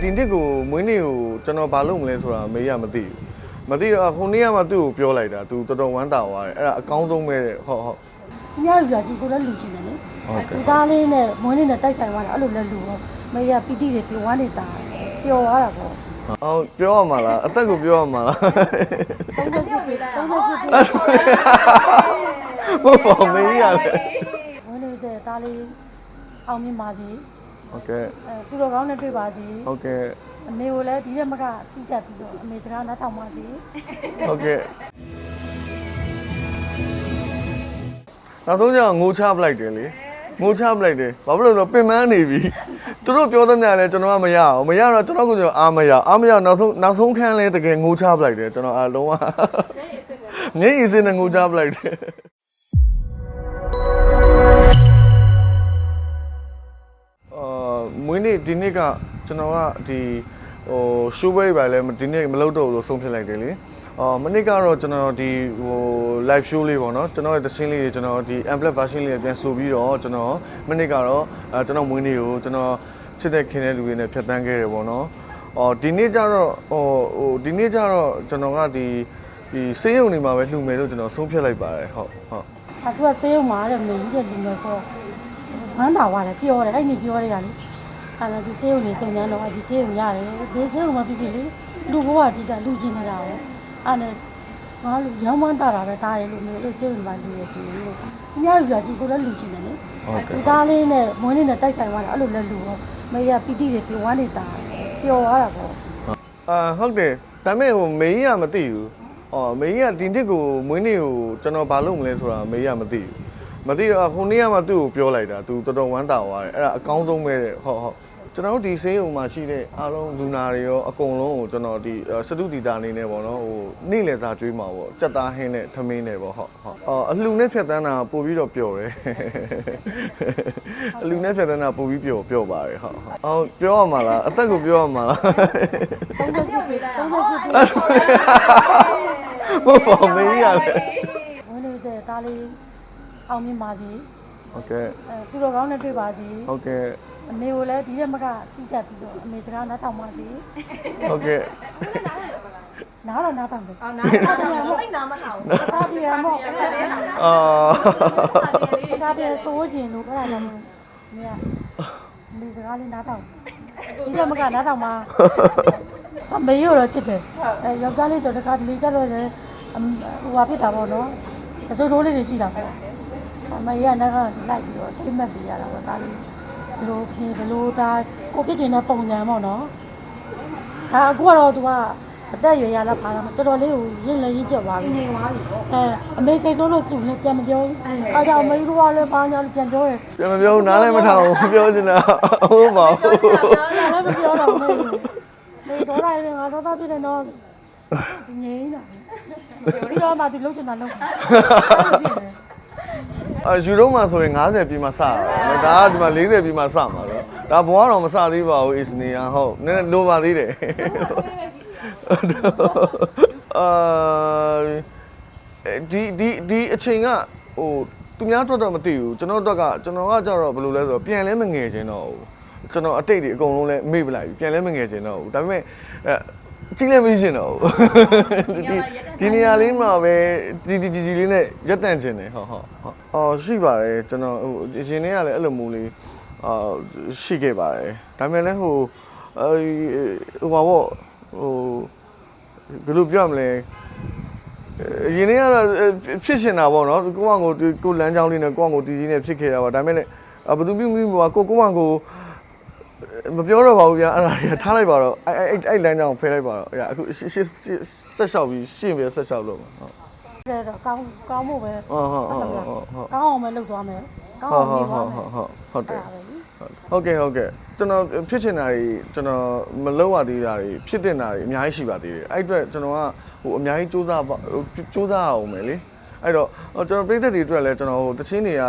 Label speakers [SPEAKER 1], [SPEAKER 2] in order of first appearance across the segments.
[SPEAKER 1] ဒီနှစ်ကိုမွေးနေ့ကိုကျွန်တော်ဘာလုပ်မလဲဆိုတာမေးရမသိဘူးမသိတော့ခုနေ့ကမှသူ့ကိုပြောလိုက်တာသူတော်တော်ဝမ်းသာသွားတယ်အဲ့ဒါအကောင်းဆုံးပဲတဲ့ဟုတ်ဟုတ်
[SPEAKER 2] သူများလူကြီးကိုလည်းလူချင်တယ်လေ
[SPEAKER 1] ဟုတ်ကဲ့
[SPEAKER 2] ဒီသားလေးနဲ့မွေးနေ့နဲ့တိုက်ဆိုင်သွားတာအဲ့လိုလည်းလူတော့မေရပီတိတွေပြောဝမ်းနေတာပျော်သွားတာပေါ့
[SPEAKER 1] အောင်ပြောရမှာလားအသက်ကိုပြောရမှာလား
[SPEAKER 2] 38ปี38ปี
[SPEAKER 1] ဟုတ်ပါမေးရတယ်
[SPEAKER 2] မွေးနေတဲ့သားလေးအောင်မြင်ပါစေ
[SPEAKER 1] ဟုတ်ကဲ့
[SPEAKER 2] အဲသူတော်ကောင်းနဲ့တွေ့ပါစေ
[SPEAKER 1] ဟုတ်ကဲ့
[SPEAKER 2] အမေကိုလည်းဒီရက်မကတိကျပြီးတော့အမေစကားနားထောင်ပါစေ
[SPEAKER 1] ဟုတ်ကဲ့နောက်ဆုံးကျတော့ငိုချပလိုက်တယ်လေငိုချပလိုက်တယ်ဘာဖြစ်လို့လဲဆိုတော့ပင်ပန်းနေပြီသူတို့ပြောတဲ့နေရာလဲကျွန်တော်ကမရအောင်မရတော့ကျွန်တော်ကကျွန်တော်အားမရအားမရနောက်ဆုံးနောက်ဆုံးခန်းလဲတကယ်ငိုချပလိုက်တယ်ကျွန်တော်အားလုံးဝငင်းရည်စင်းနဲ့ငိုချပလိုက်တယ် မွေးနေ့ဒီနေ့ကကျွန်တော်ကဒီဟိုရှိုးပွဲပဲလဲဒီနေ့မလုပ်တော့ဘူးလို့ဆုံးဖြတ်လိုက်တယ်လေအော်မနေ့ကတော့ကျွန်တော်ဒီဟို live show လေးပေါ့နော်ကျွန်တော်ရဲ့သင်းလေးတွေကျွန်တော်ဒီ amplet version လေးပြန်ဆိုပြီးတော့ကျွန်တော်မနေ့ကတော့အဲကျွန်တော်မွေးနေ့ကိုကျွန်တော်ချစ်တဲ့ခင်တဲ့လူတွေနဲ့ဖြတ်တန်းခဲ့တယ်ပေါ့နော်အော်ဒီနေ့ကျတော့ဟိုဟိုဒီနေ့ကျတော့ကျွန်တော်ကဒီဒီစေးရုံနေမှာပဲလှူမယ်လို့ကျွန်တော်ဆုံးဖြတ်လိုက်ပါတယ်ဟုတ်ဟုတ်
[SPEAKER 2] အဲသူကဆေးရုံမှာတဲ့မေကြီးတဲ့လူမျိုးဆိုဝမ်းသာသွားတယ်ပြောတယ်အဲ့ဒီပြောတယ်ကလေ အဲ့ဒါဒီဆေးရုံနေစုံညမ်းတော့ဒီဆေးရုံရတယ်ဒီဆေးရုံမှာဖြစ်ဖြစ်လေလူဘဝအတိကလူချင်းနေတာပဲအဲ့နဲ့ငါလူရောင်းမန်းတာတာပဲတားရလို့မျိုးအဲ့ဆေးရုံမှာလူရချင်းလို့သူများလူကြီးကိုလည်းလူချင်းတယ်လေ
[SPEAKER 1] ဟုတ်ကဲ့
[SPEAKER 2] ဒီသားလေးနဲ့မွေးနေ့နဲ့တိုက်ဆိုင်သွားတာအဲ့လိုလည်းလူတော့မေရပီတိတွေပြောဝမ်းနေတာပျော်သွားတာပေါ့
[SPEAKER 1] အာဟုတ်တယ်ဒါပေမဲ့ဟိုမေကြီးကမသိဘူး။အော်မေကြီးကဒီနှစ်ကိုမွေးနေ့ကိုကျွန်တော်ဘာလုပ်မလဲဆိုတာမေကြီးကမသိဘူး။မသိတော့ခုနေ့ကမှသူ့ကိုပြောလိုက်တာသူတော်တော်ဝမ်းသာသွားတယ်အဲ့ဒါအကောင်းဆုံးပဲတဲ့ဟုတ်ဟုတ် ကျွန်တော်တို့ဒီဆေးရုံမှာရှိတဲ့အားလုံးလူနာတွေရောအကုန်လုံးကိုကျွန်တော်ဒီစတုတီတာအနေနဲ့ပေါ့နော်ဟိုနေ့လည်စာကျွေးမှာပေါ့စက်သားဟင်းနဲ့ထမင်းနဲ့ပေါ့ဟုတ်ဟုတ်အော်အလှနဲ့ဖြတ်တန်းတာပို့ပြီးတော့ပျော်တယ်အလှနဲ့ဖြတ်တန်းတာပို့ပြီးပျော်ပျော်ပါတယ်ဟုတ်ဟုတ်အော်ပြောရမှာလားအသက်ကိုပြောရမှာလား
[SPEAKER 2] 38ปี38ปี
[SPEAKER 1] ဟုတ်ပါမေးရတယ်
[SPEAKER 2] မွေးနေတဲ့သားလေးအောင်မြင်ပါစေ
[SPEAKER 1] ဟုတ်ကဲ့
[SPEAKER 2] အဲသူတော်ကောင်းနဲ့တွေ့ပါစေ
[SPEAKER 1] ဟုတ်ကဲ့
[SPEAKER 2] အမေကိုလည်းဒီရက်မကတိကျပြီးတော့အမေစကားနားထောင်ပါစေ
[SPEAKER 1] ဟုတ်ကဲ့
[SPEAKER 2] နားတော့နားထောင်တယ်
[SPEAKER 3] အော်နားတော့တော့တိတ်နာမခါဘူး
[SPEAKER 2] တားတယ်မော့
[SPEAKER 1] အာ
[SPEAKER 2] တားတယ်စိုးချင်လို့အဲ့ဒါလည်းမင်းအမေစကားလေးနားထောင်ဒီရက်မကနားထောင်ပါအမေရောတော့ချစ်တယ်အဲယောက်ျားလေးဆိုတခါတလေကြတော့လည်းဟိုဟာဖြစ်တာပေါ့နော်အစိုးတိုးလေးတွေရှိတာပေါ့အမေရနားကလိုက်ပြီးတော့ထိမ့်မှတ်ပြရတာပေါ့ဒါလေး ဘလို့ဒီဘလို့ဒါကိုဖြစ်နေတဲ့ပုံစံပေါ့နော်အာအခုကတော့ तू ကအသက်အရွယ်ရလာပါတော့တော်တော်လေးကိုရင့်လည်းရင့်ကျက်သွားပြီ
[SPEAKER 3] နေသွားပြီပေါ့
[SPEAKER 2] အဲအမေစိတ်ဆိုးလို့စုလည်းပြန်မပြောဘူးအဲဒါအမေတို့ကလည်းဘာညာပြန်ပြောတယ်
[SPEAKER 1] ပြန်မပြောဘူးနားလည်းမထောင်ဘူးပြောချင်တာဟုတ်ပါဘူး
[SPEAKER 2] ဒါလည်းမပြောတော့ဘူးမေဒေါ်လာရင်ငါဒေါသပြည့်တယ်နော်ဒီငိမ့်တာပြီးတော့မှသူလှုပ်ချင်တာလှုပ်တယ်
[SPEAKER 1] အဲယူရိုမှာဆိုရင်90ပြီးမှစတာဒါကဒီမှာ40ပြီးမှစမှာတော့ဒါဘွားတော့မစသေးပါဘူးအစ်စနီယာဟုတ်နည်းနည်းလိုပါသေးတယ်အာဒီဒီဒီအချိန်ကဟိုသူများတော့တော့မသိဘူးကျွန်တော်တော့ကကျွန်တော်ကကြတော့ဘယ်လိုလဲဆိုတော့ပြန်လဲမငယ်ချင်းတော့ဘူးကျွန်တော်အတိတ်တွေအကုန်လုံးလဲမေ့ပလိုက်ပြီပြန်လဲမငယ်ချင်းတော့ဘူးဒါပေမဲ့အဲ ကြည့်လည်းမရှိရှင်တော့ဘူးဒီဒီနေရာလေးမှာပဲဒီဒီဒီဒီလေးနဲ့ရက်တန့်ခြင်းတယ်ဟုတ်ဟုတ်ဟုတ်အော်ရှိပါတယ်ကျွန်တော်ဟိုအရင်နေ့ကလည်းအဲ့လိုမျိုးလေးအာရှိခဲ့ပါတယ်ဒါပေမဲ့လည်းဟိုအဲဟိုပါပေါ့ဟိုဘယ်လိုပြောရမလဲအရင်နေ့ကတော့ဖြစ်ရှင်တာပေါ့နော်ကိုယ့်အကိုကိုလမ်းကြောင်းလေးနဲ့ကိုယ့်အကိုတီကြီးနဲ့ဖြစ်ခဲ့တာပါဒါပေမဲ့လည်းဘယ်သူပြုမိပါကိုကိုယ့်အကို မပြောတော့ပါဘူးဗျာအဲ့ဒါကြီးထားလိုက်ပါတော့အဲ့အဲ့အဲ့လမ်းကြောင်းဖယ်လိုက်ပါတော့အဲ့အခုရှစ်ဆက်လျှောက်ပြီးရှင်းပြီးဆက်လျှောက်လို့ဟုတ်ဲ
[SPEAKER 2] တော့ကောင်းကောင်းဖို့ပဲ
[SPEAKER 1] ဟုတ်ဟုတ်ဟုတ်ဟုတ်ဟုတ်
[SPEAKER 2] ကောင်းအောင်ပဲလုပ်သွားမယ်ကောင်း
[SPEAKER 1] ဟုတ်
[SPEAKER 2] အောင်
[SPEAKER 1] ဟု
[SPEAKER 2] နေ
[SPEAKER 1] တ်
[SPEAKER 2] သွား
[SPEAKER 1] ဟုတ်
[SPEAKER 2] မယ်
[SPEAKER 1] ဟုတ်ဟုတ်တယ်
[SPEAKER 2] အဲ့ဒါပဲလေ
[SPEAKER 1] ဟုတ်ကဲ့ဟုတ်ကဲ့ကျွန်တော်ဖြစ်ချင်တာတွေကျွန်တော်မလုပ်ရသေးတာတွေဖြစ်တင်တာတွေအများကြီးရှိပါသေးတယ်အဲ့အတွက်ကျွန်တော်ကဟိုအများကြီးစူးစမ်းပါဟိုစူးစမ်းအောင်မယ်လေအဲ့တော့ကျွန်တော်ပြည်သက်တွေအတွက်လည်းကျွန်တော်ဟိုတချင်းတွေက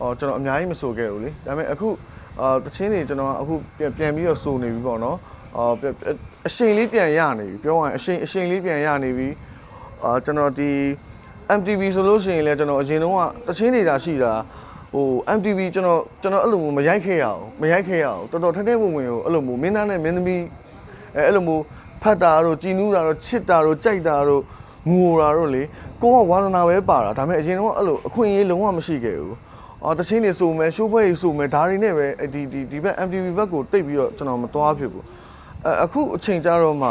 [SPEAKER 1] ဟောကျွန်တော်အများကြီးမဆိုခဲ့ဘူးလေဒါပေမဲ့အခု အာတချင်းတွေကျွန်တော်အခုပြန်ပြန်ပြီးတော့စိုးနေပြီပေါ့နော်အာအရှိန်လေးပြန်ရနေပြီပြောရရင်အရှိန်အရှိန်လေးပြန်ရနေပြီအာကျွန်တော်ဒီ MTV ဆိုလို့ရှိရင်လည်းကျွန်တော်အရင်တုန်းကတချင်းနေတာရှိတာဟို MTV ကျွန်တော်ကျွန်တော်အဲ့လိုမျိုးမရိုက်ခဲ့ရအောင်မရိုက်ခဲ့ရအောင်တော်တော်ထက်တဲ့ပုံဝင်ကိုအဲ့လိုမျိုးမင်းသားနဲ့မင်းသမီးအဲအဲ့လိုမျိုးဖတ်တာတို့ကြည်နူးတာတို့ချစ်တာတို့ကြိုက်တာတို့ငိုတာတို့လေကိုကဝါသနာပဲပါတာဒါပေမဲ့အရင်တော့အဲ့လိုအခွင့်အရေးလုံးဝမရှိခဲ့ဘူး အော်တချင်းတွေစုံမယ်ရှိုးပွဲတွေစုံမယ်ဒါတွေနဲ့ပဲအဲ့ဒီဒီဒီဘက် MTV ဘက်ကိုတိတ်ပြီးတော့ကျွန်တော်မသွားဖြစ်ဘူးအဲအခုအချိန်ကြတော့မှ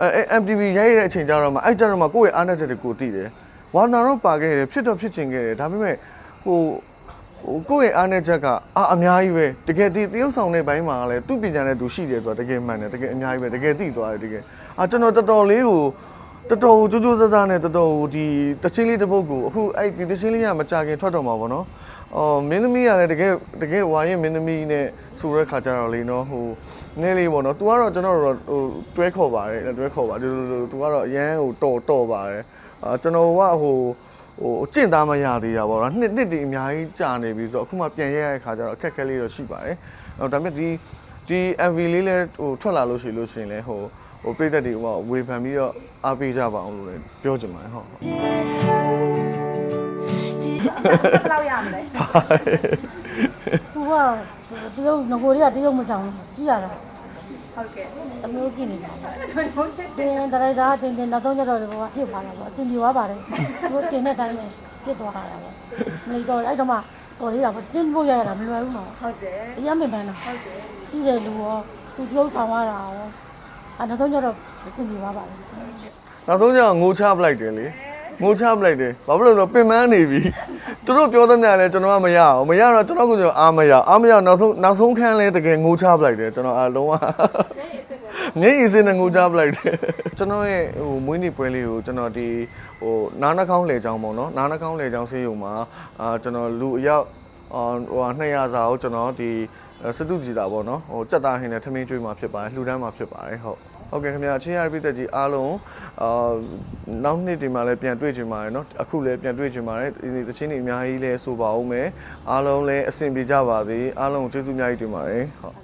[SPEAKER 1] အဲအဲ MTV ရိုက်ရတဲ့အချိန်ကြတော့မှအဲ့ကြတော့မှကိုယ့်ရဲ့အားနည်းချက်တွေကိုသိတယ်ဝါသနာတော့ပါခဲ့တယ်ဖြစ်တော့ဖြစ်ချင်ခဲ့တယ်ဒါပေမဲ့ဟိုဟိုကိုယ့်ရဲ့အားနည်းချက်ကအာအများကြီးပဲတကယ်ဒီတရုပ်ဆောင်တဲ့ဘိုင်းမှာလည်းသူ့ပညာနဲ့သူရှိတယ်ဆိုတာတကယ်မှန်တယ်တကယ်အများကြီးပဲတကယ်သိသွားတယ်တကယ်အာကျွန်တော်တော်တော်လေးကိုတော်တော်ကြိုးကြိုးစားစားနဲ့တော်တော်ဒီတချင်းလေးတစ်ပုတ်ကိုအခုအဲ့ဒီတချင်းလေးကမကြခင်ထွက်တော့မှာပေါ့နော် အော်မင်းသမီးကလည်းတကယ်တကယ်ဝိုင်းရင်မင်းသမီးနဲ့ဆိုတဲ့ခါကြတော့လေနော်ဟိုနည်းလေးပေါ့နော် तू ကတော့ကျွန်တော်တို့ဟိုတွဲခေါ်ပါတယ်တွဲခေါ်ပါဒီလိုလို तू ကတော့အရန်ဟိုတော်တော်ပါတယ်အာကျွန်တော်ကဟိုဟိုကျင့်သားမရသေးတာပေါ့နော်နှစ်နှစ်တည်းအများကြီးကြာနေပြီဆိုတော့အခုမှပြန်ရရတဲ့ခါကျတော့အခက်အခဲလေးတော့ရှိပါတယ်အော်ဒါပေမဲ့ဒီဒီ MV လေးလည်းဟိုထွက်လာလို့ရှိလို့ရှိရင်လည်းဟိုဟိုပြည်သက်တွေဟိုဝေဖန်ပြီးတော့အားပေးကြပါအောင်လို့လည်းပြောချင်ပါတယ်ဟုတ်
[SPEAKER 3] ဘယ်လောက်ရမလဲ
[SPEAKER 2] သူကတရုတ်ငကိုတွေကတရုတ်မဆောင်ဘူးကြည့်ရတာ
[SPEAKER 3] ဟုတ်ကဲ့
[SPEAKER 2] အမျိုးကြည့်နေတာ
[SPEAKER 3] ဟုတ်ကဲ့
[SPEAKER 2] တင်ဒရိုက်တာတင်တင်နောက်ဆုံးကျတော့ဒီကောပြစ်သွားတာပေါ့အဆင်ပြေသွားပါတယ်သူတင်တဲ့အတိုင်းပဲပြစ်သွားတာပေါ့မလီတော့အဲ့တော့မှတော်လေးတာပေါ့ကျင်းဖို့ရရတာမလွယ်ဘူးနော်
[SPEAKER 3] ဟုတ်တယ်
[SPEAKER 2] အရင်မပန်းတာ
[SPEAKER 3] ဟုတ်တယ်
[SPEAKER 2] ကြည့်တယ်လူရောသူတရုတ်ဆောင်ရတာရောအဲ့နောက်ဆုံးကျတော့အဆင်ပြေသွားပါတယ်
[SPEAKER 1] နောက်ဆုံးကျတော့ငိုချပလိုက်တယ်လေ ငိုချပလိုက်တယ်ဘာဖြစ်လို့လဲဆိုတော့ပင်ပန်းနေပြီသူတို့ပြောတဲ့ညလည်းကျွန်တော်ကမရအောင်မရတော့ကျွန်တော်ကကျွန်တော်အားမရအားမရနောက်ဆုံးနောက်ဆုံးခန်းလဲတကယ်ငိုချပလိုက်တယ်ကျွန်တော်အားလုံးဝမျက်ရည်စင်းနဲ့ငိုကြပလိုက်တယ်ကျွန်တော်ရဲ့ဟိုမွေးနေ့ပွဲလေးကိုကျွန်တော်ဒီဟိုနားနှာခေါင်းလေချောင်းပေါ့နော်နားနှာခေါင်းလေချောင်းဆေးရုံမှာအာကျွန်တော်လူအယောက်အာဟို200စာကိုကျွန်တော်ဒီစတုကြည်တာပေါ့နော်ဟိုစက်သားဟင်းနဲ့ထမင်းကျွေးမှာဖြစ်ပါတယ်လှူဒန်းမှာဖြစ်ပါတယ်ဟုတ် ဟုတ်ကဲ့ခင်ဗျာချင်းရိုက်ပြည်သက်ကြီးအားလုံးအာနောက်နှစ်ဒီမှာလည်းပြန်တွေ့ကြပါရနော်အခုလည်းပြန်တွေ့ကြပါတယ်ဒီတချင်းတွေအများကြီးလဲဆိုပါဦးမယ်အားလုံးလည်းအဆင်ပြေကြပါစေအားလုံးကျေးဇူးအများကြီးတင်ပါတယ်ဟုတ်